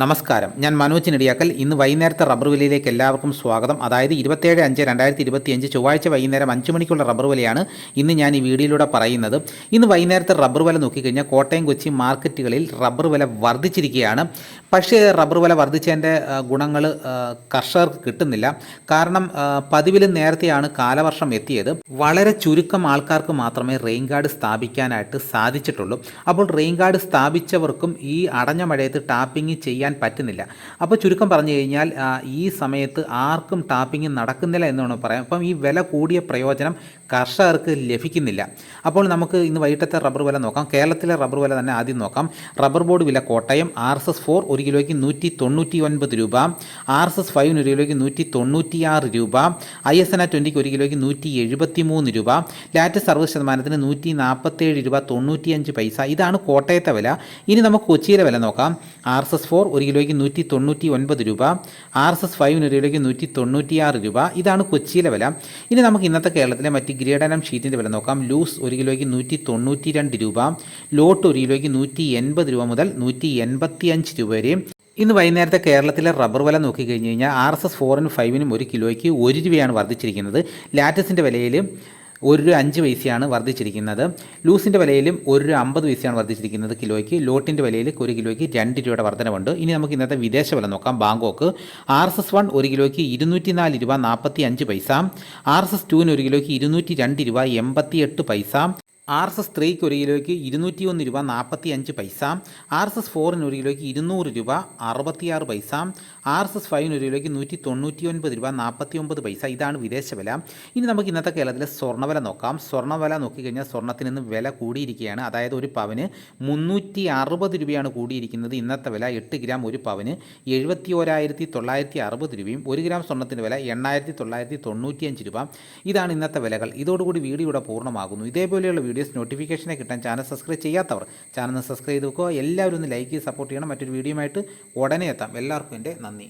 നമസ്കാരം. ഞാൻ മനോജ് നെടിയാക്കൽ. ഇന്ന് വൈകുന്നേരത്തെ റബ്ബർ വിലയിലേക്ക് എല്ലാവർക്കും സ്വാഗതം. അതായത് ഇരുപത്തേഴ് അഞ്ച് രണ്ടായിരത്തി ഇരുപത്തിയഞ്ച് ചൊവ്വാഴ്ച വൈകുന്നേരം അഞ്ച് മണിക്കുള്ള റബ്ബർ വിലയാണ് ഇന്ന് ഞാൻ ഈ വീഡിയോയിലൂടെ പറയുന്നത്. ഇന്ന് വൈകുന്നേരത്തെ റബ്ബർ വില നോക്കിക്കഴിഞ്ഞാൽ കോട്ടയം കൊച്ചി മാർക്കറ്റുകളിൽ റബ്ബർ വില വർദ്ധിച്ചിരിക്കുകയാണ്. പക്ഷേ റബ്ബർ വില വർദ്ധിച്ചതിന്റെ ഗുണങ്ങൾ കർഷകർക്ക് കിട്ടുന്നില്ല. കാരണം പതിവിലും നേരത്തെയാണ് കാലവർഷം എത്തിയത്. വളരെ ചുരുക്കം ആൾക്കാർക്ക് മാത്രമേ റെയിൻ ഗാർഡ് സ്ഥാപിക്കാനായിട്ട് സാധിച്ചിട്ടുള്ളൂ. അപ്പോൾ റെയിൻ ഗാർഡ് സ്ഥാപിച്ചവർക്കും ഈ അടഞ്ഞ മഴയത്ത് ടാപ്പിംഗ് ചെയ്യാൻ പറ്റുന്നില്ല. അപ്പോൾ ചുരുക്കം പറഞ്ഞു കഴിഞ്ഞാൽ ഈ സമയത്ത് ആർക്കും ടാപ്പിംഗ് നടക്കുന്നില്ല എന്ന് എന്നാണ് പറയാം അപ്പം ഈ വില കൂടിയ പ്രയോജനം കർഷകർക്ക് ലഭിക്കുന്നില്ല. അപ്പോൾ നമുക്ക് ഇന്ന് വൈകിട്ടത്തെ റബ്ബർ വില നോക്കാം. കേരളത്തിലെ റബ്ബർ വില തന്നെ ആദ്യം നോക്കാം. റബ്ബർ ബോർഡ് വില Kottayam R S S four ഒരു കിലോയ്ക്ക് നൂറ്റി തൊണ്ണൂറ്റി ഒൻപത് രൂപ. ആർ എസ് എസ് ഫൈവിന് ഒരു കിലോയ്ക്ക് നൂറ്റി തൊണ്ണൂറ്റിയാറ് രൂപ. ഐ എസ് എൻ ആ ട്വന്റിക്ക് ഒരു കിലോയ്ക്ക് നൂറ്റി എഴുപത്തി മൂന്ന് രൂപ. ലാറ്റസ് അറുപത് ശതമാനത്തിന് നൂറ്റി നാൽപ്പത്തേഴ് രൂപ തൊണ്ണൂറ്റിയഞ്ച് പൈസ. ഇതാണ് കോട്ടയത്തെ വില. ഇനി നമുക്ക് കൊച്ചിയിലെ വില നോക്കാം. ആർ എസ് എസ് ഫോർ ഒരു കിലോയ്ക്ക് നൂറ്റി തൊണ്ണൂറ്റി ഒൻപത് രൂപ ആർ എസ് എസ് ഫൈവിന് ഒരു കിലോയ്ക്ക് നൂറ്റി തൊണ്ണൂറ്റിയാറ് രൂപ. ഇതാണ് കൊച്ചിയിലെ വില. ഇനി നമുക്ക് ഇന്നത്തെ കേരളത്തിലെ മറ്റ് ഗ്രീഡനം ഷീറ്റിന്റെ വില നോക്കാം. ലൂസ് ഒരു കിലോയ്ക്ക് നൂറ്റി തൊണ്ണൂറ്റി രണ്ട് രൂപ ലോട്ട് ഒരു കിലോയ്ക്ക് നൂറ്റി എൺപത് രൂപ മുതൽ നൂറ്റി എൺപത്തി അഞ്ച് രൂപ വരെയും ഇന്ന് വൈകുന്നേരത്തെ കേരളത്തിലെ റബ്ബർ വില നോക്കിക്കഴിഞ്ഞ് കഴിഞ്ഞാൽ ആർ എസ് എസ് ഫോറിനും ഫൈവിനും ഒരു കിലോയ്ക്ക് ഒരു രൂപയാണ് വർദ്ധിച്ചിരിക്കുന്നത്. ലാറ്റസിന്റെ വിലയിൽ ഒരു രൂപ അഞ്ച് പൈസയാണ് വർദ്ധിച്ചിരിക്കുന്നത്. ലൂസിന്റെ വിലയിലും ഒരു രൂപ അമ്പത് പൈസയാണ് വർദ്ധിച്ചിരിക്കുന്നത് കിലോയ്ക്ക്. ലോട്ടിന്റെ വിലയിൽ ഒരു കിലോയ്ക്ക് രണ്ട് രൂപയുടെ വർധനവുണ്ട്. ഇനി നമുക്ക് ഇന്നത്തെ വിദേശ വില നോക്കാം. Bangkok R S S one ഒരു കിലോയ്ക്ക് ഇരുന്നൂറ്റി നാല് രൂപ നാൽപ്പത്തി അഞ്ച് പൈസ. ആർ എസ് എസ് ടുവിന് ഒരു കിലോയ്ക്ക് ഇരുന്നൂറ്റി രണ്ട് രൂപ എൺപത്തി എട്ട് പൈസ. ആർ എസ് എസ് ത്രീക്ക് ഒരു കിലോയ്ക്ക് ഇരുന്നൂറ്റി ഒന്ന് രൂപ നാൽപ്പത്തി അഞ്ച് പൈസ ആർ എസ് എസ് ഫോറിന് ഒരു കിലോയ്ക്ക് ഇരുന്നൂറ് രൂപ അറുപത്തിയാറ് പൈസ ആർ എസ് എസ് ഫൈവിന് ഒരു കിലോയ്ക്ക് നൂറ്റി തൊണ്ണൂറ്റി ഒൻപത് രൂപ നാൽപ്പത്തി ഒമ്പത് പൈസ. ഇതാണ് വിദേശ വില ഇനി നമുക്ക് ഇന്നത്തെ കേരളത്തിലെ സ്വർണവില നോക്കാം. സ്വർണവില നോക്കിക്കഴിഞ്ഞാൽ സ്വർണത്തിന് ഇന്ന് വില കൂടിയിരിക്കുകയാണ്. അതായത് ഒരു പവന് മുന്നൂറ്റി അറുപത് രൂപയാണ് കൂടിയിരിക്കുന്നത്. ഇന്നത്തെ വില എട്ട് ഗ്രാം ഒരു പവന് എഴുപത്തി ഓരായിരത്തി തൊള്ളായിരത്തി അറുപത് രൂപയും ഒരു ഗ്രാം സ്വർണത്തിന്റെ വില എണ്ണായിരത്തി തൊള്ളായിരത്തി തൊണ്ണൂറ്റിയഞ്ച് രൂപ. ഇതാണ് ഇന്നത്തെ വിലകൾ. ഇതോടുകൂടി വീഡിയോ ഇവിടെ പൂർണമാകുന്നു. ഇതേപോലെയുള്ള വീഡിയോസ് നോട്ടിഫിക്കേഷനെ കിട്ടാൻ ചാനൽ സബ്സ്ക്രൈബ് ചെയ്യാത്തവർ ചാനൽ സബ്സ്ക്രൈബ് ചെയ്ത് വെക്കുക. എല്ലാവരും ഒന്ന് ലൈക്ക് ചെയ്ത് സപ്പോർട്ട് ചെയ്യണം. മറ്റൊരു വീഡിയോയുമായിട്ട് ഉടനെ എത്താം. എല്ലാവർക്കും എന്റെ നന്ദി.